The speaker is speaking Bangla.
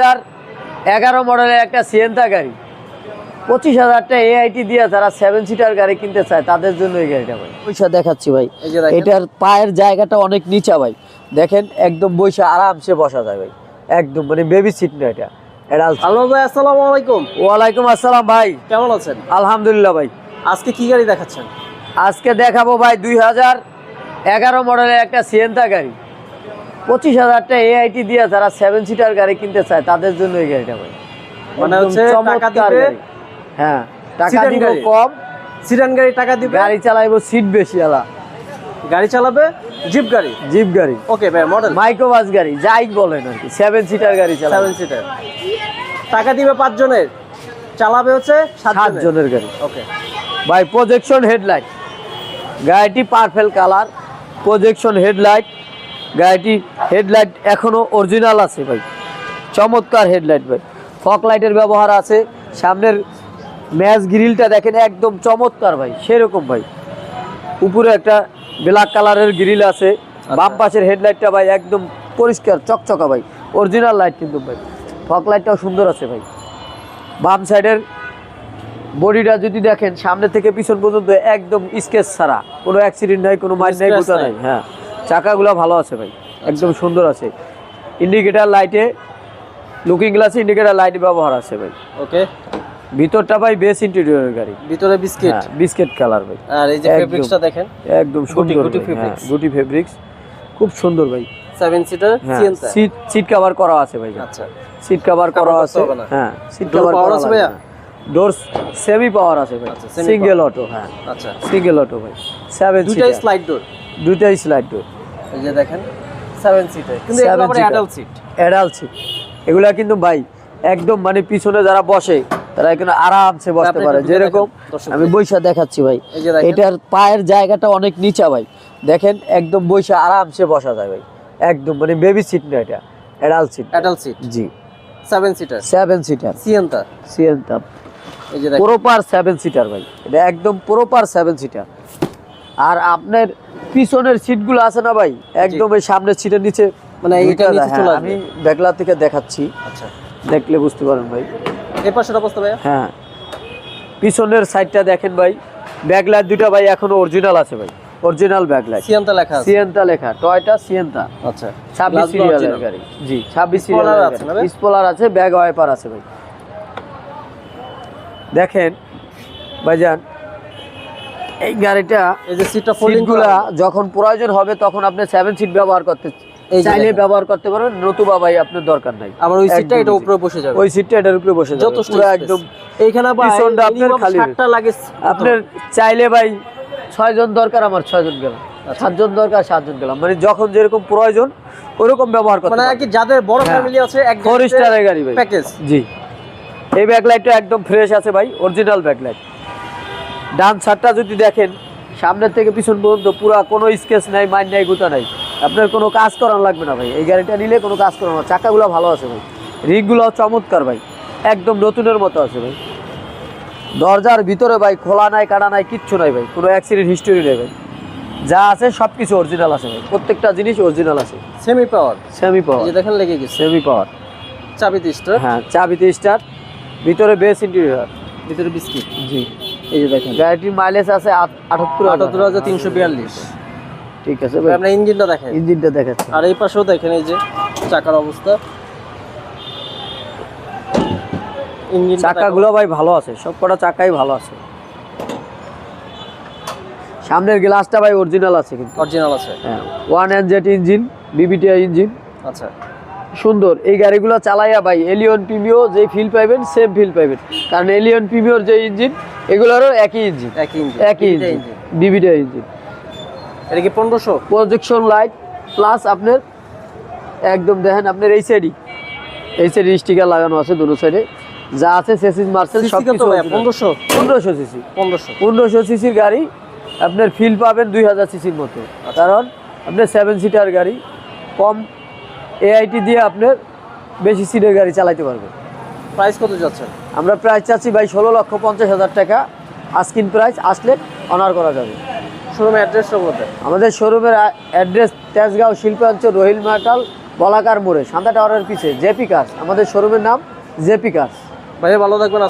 হাজার এগারো মডেলের একটা সিয়েন্তা গাড়ি। পঁচিশ হাজারটা এআইটি দিয়ে যারা সেভেন সিটার গাড়ি কিনতে চায় তাদের জন্য এই গাড়িটা ভাই। পয়সা দেখাচ্ছি ভাই। এটার পায়ের জায়গাটা অনেক নিচা ভাই। দেখেন একদম বসে আরামসে বসা যায় ভাই। একদম মানে বেবি সিট না এটা। এটা হ্যালো ভাই আসসালামু আলাইকুম। ওয়ালাইকুম আসসালাম ভাই। কেমন আছেন? আলহামদুলিল্লাহ ভাই। আজকে কি গাড়ি দেখাচ্ছেন? আজকে দেখাবো ভাই দুই হাজার এগারো মডেলের একটা সিয়েন্তা গাড়ি। পঁচিশ হাজারটা এআইটি দিয়ে যারা সেভেন সিটার গাড়ি কিনতে চায় তাদের জন্য এই গাড়িটা ভাই। মানে হচ্ছে চমৎকার গাড়ি। হ্যাঁ টাকা দিব কম। সিডান গাড়ি টাকা দিবে? গাড়ি চালাইবো সিট বেশি আলা। গাড়ি চালাবে? জিপ গাড়ি? জিপ গাড়ি। ওকে ভাই মডেল মাইক্রোবাস গাড়ি যাই বলেন আর কি সেভেন সিটার গাড়ি চালাবে। সেভেন সিটার টাকা দিবে পাঁচ জনের চালাবে হচ্ছে সাত জনের গাড়ি। ওকে ভাই প্রজেকশন হেডলাইট গাড়িটি পারফেল কালার প্রজেকশন হেডলাইট গাড়িটি হেডলাইট এখনও অরিজিনাল আছে ভাই। চমৎকার হেডলাইট ভাই। ফক লাইটের ব্যবহার আছে। সামনের ম্যাচ গ্রিলটা দেখেন একদম চমৎকার ভাই সেরকম ভাই। উপরে একটা ব্ল্যাক কালারের গ্রিল আছে। বাম পাশের হেডলাইটটা ভাই একদম পরিষ্কার চকচকা ভাই। অরিজিনাল লাইট কিন্তু ভাই। ফক লাইটটাও সুন্দর আছে ভাই। বাম সাইডের বডিটা যদি দেখেন সামনে থেকে পিছন পর্যন্ত একদম স্কেচ ছাড়া। কোনো অ্যাক্সিডেন্ট নাই কোনো মাইন নাই Scratch নাই। নাই হ্যাঁ। চাকাগুলো ভালো আছে ভাই। একদম সুন্দর আছে। ইন্ডিকেটার লাইটে লুকিং গ্লাসে ইন্ডিকেটার লাইট ব্যবহার আছে ভাই। ওকে ভিতরটা ভাই বেস ইন্টেরিয়রের গাড়ি। ভিতরে বিস্কিট বিস্কিট কালার ভাই। আর এই যে। ফেব্রিক্সটা দেখেন। একদম সুন্দর গুটি ভাই, হ্যাঁ, গুটি ফেব্রিক্স খুব সুন্দর ভাই। সেভেন সিটার হ্যাঁ সিট সিট কভার করা আছে ভাই। আচ্ছা। সিট কভার করা আছে। হ্যাঁ সিট কভার করা আছে ভাইয়া? ডোর সেমি পাওয়ার আছে ভাই। সিঙ্গেল অটো হ্যাঁ। আচ্ছা। সিঙ্গেল অটো ভাই। সেভেন দুইটাই স্লাইড ডোর দুইটাই স্লাইড ডোর এই যে দেখেন সেভেন সিটার কিন্তু অ্যাডাল্ট সিট অ্যাডাল্ট সিট এগুলা কিন্তু ভাই একদম মানে পিছনে যারা বসে তারা এখানে আরামসে বসতে পারে। যেরকম আমি বৈশা দেখাচ্ছি ভাই। এটার পায়ের জায়গাটা অনেক নিচা ভাই। দেখেন একদম বৈশা আরামসে বসা যায় ভাই। একদম মানে বেবি সিট না এটা। অ্যাডাল্ট সিট অ্যাডাল্ট সিট জি। Seven seater seven seater Sienta Sienta এই যে দেখেন। প্রপার সেভেন সিটার ভাই। এটা একদম প্রপার সেভেন সিটার আর আপনার পিছনের সিটগুলো আছে না ভাই? একদম এই সামনের সিটের নিচে মানে দুইটা হ্যাঁ। আমি দেখলা থেকে দেখাচ্ছি। আচ্ছা। দেখলে বুঝতে পারেন ভাই। এই পাশের অবস্থা ভাইয়া? হ্যাঁ। পিছনের সাইডটা দেখেন ভাই। ব্যাকলাইট দুটো ভাই এখনও অরিজিনাল আছে ভাই। অরিজিনাল ব্যাকলাইট সিয়েন্তা লেখা আছে। সিয়েন্তা লেখা টয়টা সিয়েন্তা আচ্ছা। ছাব্বিশ Glass গুলো সিরিয়ালের গাড়ি। জি। ছাব্বিশ Spoiler সিরিয়ালের আছে ভাই? স্পলার আছে ব্যাগ ওয়াইপার আছে ভাই। দেখেন ভাইজান এই গাড়িটা এই যে সিটটা ফোল্ডিং সিটগুলা যখন প্রয়োজন হবে তখন আপনি সেভেন সিট ব্যবহার করতে এই চাইলে ব্যবহার করতে পারবেন। নতুবা ভাই আপনার দরকার নাই। আবার ওই সিটটা এটা উপরে বসে যাবে। ওই সিটটা এটার উপরে বসে যাবে। যথেষ্ট একদম এইখানে আবার পিছনটা আপনার খালি লাগে আপনার চাইলে ভাই ছয়জন দরকার আমার ছয়জন গেলাম। আচ্ছা। সাতজন দরকার সাতজন গেলাম। মানে যখন যেরকম প্রয়োজন ওরকম ব্যবহার করতে মানে কি যাদের বড়। ফ্যামিলি আছে এক ফোর স্টারের গাড়ি ভাই। প্যাকেজ জি। এই ব্যাকলাইটটা একদম ফ্রেশ আছে ভাই অরিজিনাল ব্যাকলাইট ডান সারটা যদি দেখেন সামনের থেকে পিছন পর্যন্ত পুরো কোনো স্কেচ নাই মাইন নাই গুতা নাই। আপনার কোনো কাজ করানো লাগবে না ভাই। এই গাড়িটা নিলে কোনো কাজ করানো চাকাগুলো ভালো আছে ভাই। রিগগুলো চমৎকার ভাই। একদম নতুনের মতো আছে ভাই। দরজার ভিতরে ভাই খোলা নাই কাটা নাই কিচ্ছু নাই ভাই। কোনো অ্যাক্সিডেন্ট হিস্টোরি নেই ভাই। যা আছে সব কিছু অরিজিনাল আছে ভাই। প্রত্যেকটা জিনিস অরিজিনাল আছে। সেমি পাওয়ার সেমি পাওয়ার যে দেখেন লেগে গেছে। সেমি পাওয়ার চাবিতে স্টার হ্যাঁ চাবিতে স্টার ভিতরে বেস ইন্টেরিয়র ভিতরে বিস্কিট জি। এই যে দেখেন। গাড়িটির মাইলেজ আছে আট- আটাত্তর আটাত্তর হাজার তিনশো বিয়াল্লিশ। ঠিক আছে ভাই। আপনার ইঞ্জিনটা দেখেন। ইঞ্জিনটা দেখাচ্ছে। আর এই পাশেও দেখেন এই যে চাকার অবস্থা। ইঞ্জিন চাকাগুলো ভাই ভালো আছে সব কটা চাকাই ভালো আছে। সামনের গ্লাসটা ভাই অরিজিনাল আছে কিন্তু। অরিজিনাল আছে। হ্যাঁ one N Z engine VVTI engine আচ্ছা। সুন্দর। এই গাড়িগুলো চালাইয়া ভাই এলিয়ন প্রিমিও যে ফিল পাইবেন সেম ফিল পাইবেন। কারণ এলিয়ন প্রিমিওর যে ইঞ্জিন এগুলোরও একই ইঞ্জিন একই ইঞ্জিন একই ইঞ্জিন ইঞ্জিন এটা কি পনেরোশো? প্রজেকশন লাইট প্লাস আপনার একদম দেখেন আপনার এই সাইডই এই সাইডে স্টিকার লাগানো আছে দুটো সাইডে যা আছে সেসিস মার্সেল সব কিছু পনেরোশো? পনেরোশো সিসি পনেরোশো। পনেরোশো সিসির গাড়ি আপনার ফিল পাবেন দুই হাজার সিসির মতো। কারণ আপনার সেভেন সিটার গাড়ি কম এআইটি দিয়ে আপনার বেশি সিটের গাড়ি চালাইতে পারবেন। প্রাইস কত যাচ্ছে? আমরা প্রাইস চাচ্ছি ভাই ষোলো লক্ষ পঞ্চাশ হাজার টাকা। আস্কিন প্রাইস আসলে অনার করা যাবে। শোরুমে অ্যাড্রেসটা বলতে। আমাদের শোরুমের অ্যাড্রেস তেজগাঁও শিল্পাঞ্চল রহিল মাটাল বলাকার মোড়ে সান্তা টাওয়ারের পিছে জেপি কার্স আমাদের শোরুমের নাম জেপি কার্স ভাইয়া ভালো থাকবেন